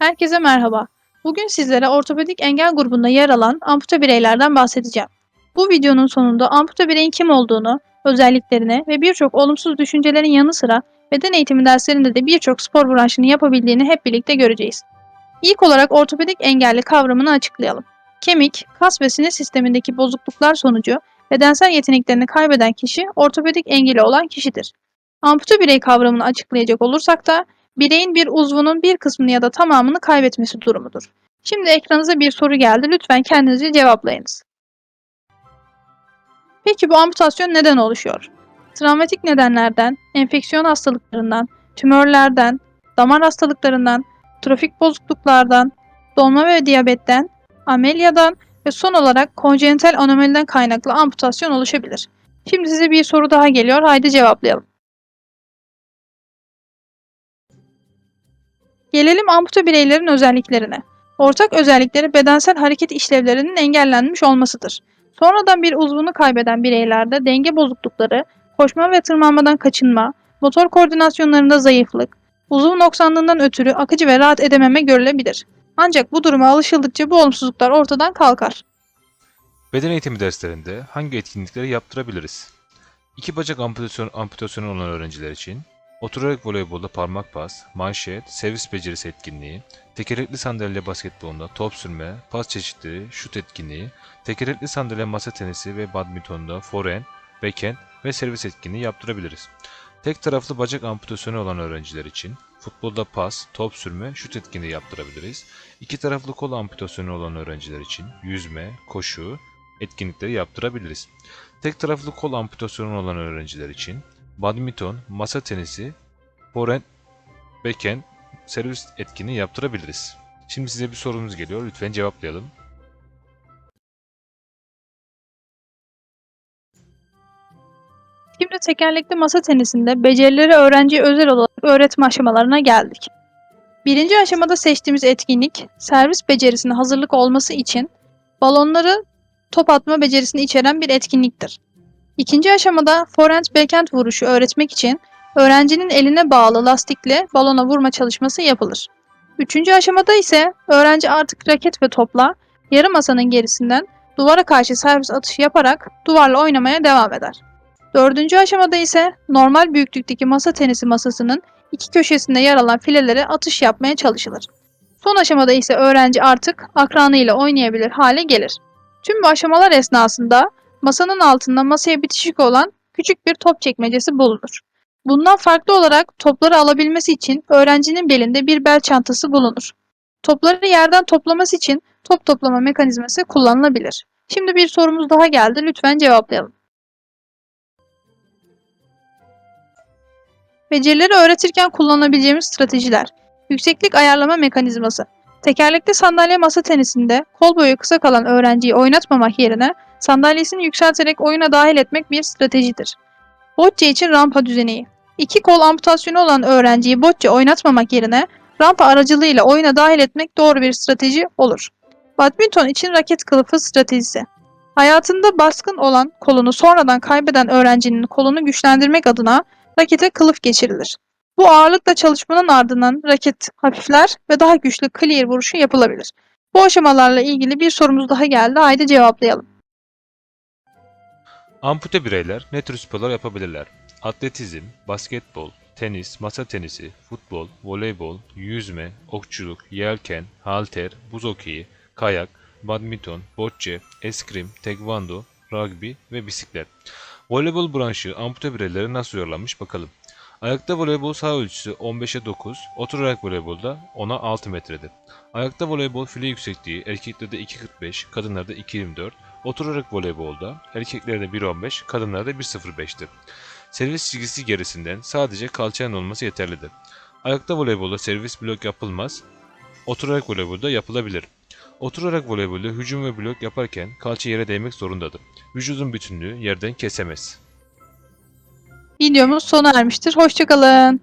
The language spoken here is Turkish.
Herkese merhaba. Bugün sizlere ortopedik engel grubunda yer alan ampute bireylerden bahsedeceğim. Bu videonun sonunda ampute bireyin kim olduğunu, özelliklerini ve birçok olumsuz düşüncelerin yanı sıra beden eğitimi derslerinde de birçok spor branşını yapabildiğini hep birlikte göreceğiz. İlk olarak ortopedik engelli kavramını açıklayalım. Kemik, kas ve sinir sistemindeki bozukluklar sonucu bedensel yeteneklerini kaybeden kişi ortopedik engeli olan kişidir. Ampute birey kavramını açıklayacak olursak da bireyin bir uzvunun bir kısmını ya da tamamını kaybetmesi durumudur. Şimdi ekranınıza bir soru geldi. Lütfen kendinizce cevaplayınız. Peki bu amputasyon neden oluşuyor? Travmatik nedenlerden, enfeksiyon hastalıklarından, tümörlerden, damar hastalıklarından, trofik bozukluklardan, dolma ve diyabetten, amelyadan ve son olarak konjenital anomaliden kaynaklı amputasyon oluşabilir. Şimdi size bir soru daha geliyor. Haydi cevaplayalım. Gelelim ampute bireylerin özelliklerine. Ortak özellikleri bedensel hareket işlevlerinin engellenmiş olmasıdır. Sonradan bir uzvunu kaybeden bireylerde denge bozuklukları, koşma ve tırmanmadan kaçınma, motor koordinasyonlarında zayıflık, uzuv noksanlığından ötürü akıcı ve rahat edememe görülebilir. Ancak bu duruma alışıldıkça bu olumsuzluklar ortadan kalkar. Beden eğitimi derslerinde hangi etkinlikleri yaptırabiliriz? İki bacak amputasyon, amputasyonu olan öğrenciler için oturarak voleybolda parmak pas, manşet, servis becerisi etkinliği, tekerlekli sandalye basketbolunda top sürme, pas çeşitleri, şut etkinliği, tekerlekli sandalye masa tenisi ve badmintonda forehand, backhand ve servis etkinliği yaptırabiliriz. Tek taraflı bacak amputasyonu olan öğrenciler için futbolda pas, top sürme, şut etkinliği yaptırabiliriz. İki taraflı kol amputasyonu olan öğrenciler için yüzme, koşu, etkinlikleri yaptırabiliriz. Tek taraflı kol amputasyonu olan öğrenciler için badminton, masa tenisi, forehand, backhand, servis etkinliği yaptırabiliriz. Şimdi size bir sorumuz geliyor. Lütfen cevaplayalım. Şimdi tekerlekli masa tenisinde becerileri öğrenciye özel olarak öğretme aşamalarına geldik. Birinci aşamada seçtiğimiz etkinlik, servis becerisine hazırlık olması için balonları top atma becerisini içeren bir etkinliktir. İkinci aşamada forehand backhand vuruşu öğretmek için öğrencinin eline bağlı lastikle balona vurma çalışması yapılır. Üçüncü aşamada ise öğrenci artık raket ve topla yarı masanın gerisinden duvara karşı servis atışı yaparak duvarla oynamaya devam eder. Dördüncü aşamada ise normal büyüklükteki masa tenisi masasının iki köşesinde yer alan filelere atış yapmaya çalışılır. Son aşamada ise öğrenci artık akranıyla oynayabilir hale gelir. Tüm bu aşamalar esnasında masanın altında masaya bitişik olan küçük bir top çekmecesi bulunur. Bundan farklı olarak topları alabilmesi için öğrencinin belinde bir bel çantası bulunur. Topları yerden toplaması için top toplama mekanizması kullanılabilir. Şimdi bir sorumuz daha geldi. Lütfen cevaplayalım. Becerileri öğretirken kullanabileceğimiz stratejiler. Yükseklik ayarlama mekanizması. Tekerlekli sandalye masa tenisinde kol boyu kısa kalan öğrenciyi oynatmamak yerine sandalyesini yükselterek oyuna dahil etmek bir stratejidir. Bocce için rampa düzeneği. İki kol amputasyonu olan öğrenciyi bocce oynatmamak yerine rampa aracılığıyla oyuna dahil etmek doğru bir strateji olur. Badminton için raket kılıfı stratejisi. Hayatında baskın olan kolunu sonradan kaybeden öğrencinin kolunu güçlendirmek adına rakete kılıf geçirilir. Bu ağırlıkla çalışmanın ardından raket hafifler ve daha güçlü clear vuruşu yapılabilir. Bu aşamalarla ilgili bir sorumuz daha geldi. Haydi cevaplayalım. Ampute bireyler ne tür sporlar yapabilirler? Atletizm, basketbol, tenis, masa tenisi, futbol, voleybol, yüzme, okçuluk, yelken, halter, buz hokeyi, kayak, badminton, bocce, eskrim, tekvando, rugby ve bisiklet. Voleybol branşı ampute bireyleri nasıl yorlanmış bakalım. Ayakta voleybol saha ölçüsü 15'e 9, oturarak voleybolda 10'a 6 metredir. Ayakta voleybol file yüksekliği erkeklerde 2.45, kadınlarda 2.24, oturarak voleybolda erkeklerde 1.15, kadınlarda 1.05'tir. Servis çizgisi gerisinden sadece kalçanın olması yeterlidir. Ayakta voleybolda servis blok yapılmaz, oturarak voleybolda yapılabilir. Oturarak voleybolda hücum ve blok yaparken kalça yere değmek zorundadır. Vücudun bütünlüğü yerden kesemez. Videomuz sona ermiştir. Hoşçakalın.